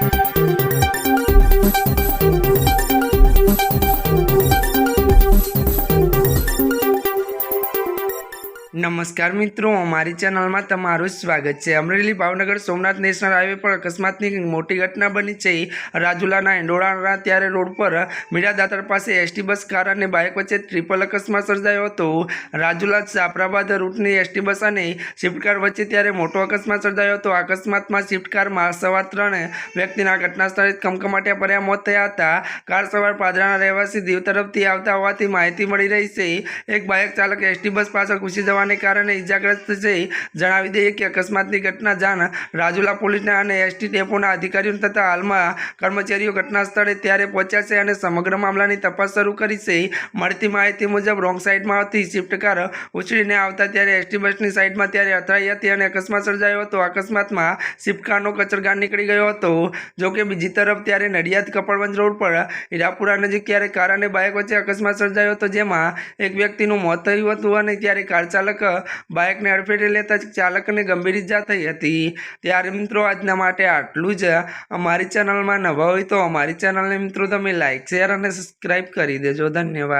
Thank you. નમસ્કાર મિત્રો, અમારી ચેનલમાં તમારું સ્વાગત છે. અમરેલી ભાવનગર સોમનાથ નેશનલ હાઈવે પર અકસ્માતની મોટી ઘટના બની છે. રાજુલાના એંડોળાના ત્યારે રોડ પર મીરાદાતર પાસે એસટી બસ, કાર અને બાઇક વચ્ચે ટ્રિપલ અકસ્માત સર્જાયો હતો. રાજુલા જાફરાબાદ રૂટની એસટી બસ અને સ્વિફ્ટ કાર વચ્ચે ત્યારે મોટો અકસ્માત સર્જાયો હતો. અકસ્માતમાં સ્વિફ્ટ કારમાં સવાર ત્રણ વ્યક્તિના ઘટના સ્થળે કમકમાટ્યા ભર્યા મોત થયા હતા. કાર સવાર પાદરાના રહેવાસી દીવ તરફથી આવતા હોવાથી માહિતી મળી રહી છે. એક બાઇક ચાલક એસટી બસ પાછળ ઘૂસી જવાને કારણે ઇજાગ્રસ્ત છે જણાવી દઈએ કે અકસ્માતની ઘટના જાણ રાજુલા પોલીસના અને એસટી ડેપોના અધિકારીઓને તથા હાલમાં કર્મચારીઓ ઘટના સ્થળે ત્યારે પહોંચ્યા છે અને સમગ્ર મામલાની તપાસ શરૂ કરી છે. મળતી માહિતી મુજબ રોંગ સાઈડમાં આવતી શિફ્ટ કાર ઉછળીને આવતા ત્યારે એસટી બસની સાઈડમાં ત્યારે અથડાઈ હતી અને અકસ્માત સર્જાયો હતો. અકસ્માતમાં શિફ્ટ કારનો કચરગાર નીકળી ગયો હતો. જોકે બીજી તરફ ત્યારે નડિયાદ કપડવંજ રોડ પર હીરાપુરા નજીક ત્યારે કાર અને બાઇક વચ્ચે અકસ્માત સર્જાયો હતો, જેમાં એક વ્યક્તિનું મોત થયું હતું અને ત્યારે કાર ચાલક બાઇકને અડફેટે લેતા ચાલકને ગંભીર ઇજા થઈ હતી. ત્યારે મિત્રો આજના માટે આટલું જ. અમારી ચેનલમાં નવા હોય તો અમારી ચેનલને મિત્રો તમે લાઇક શેર અને સબસ્ક્રાઈબ કરી દેજો. ધન્યવાદ.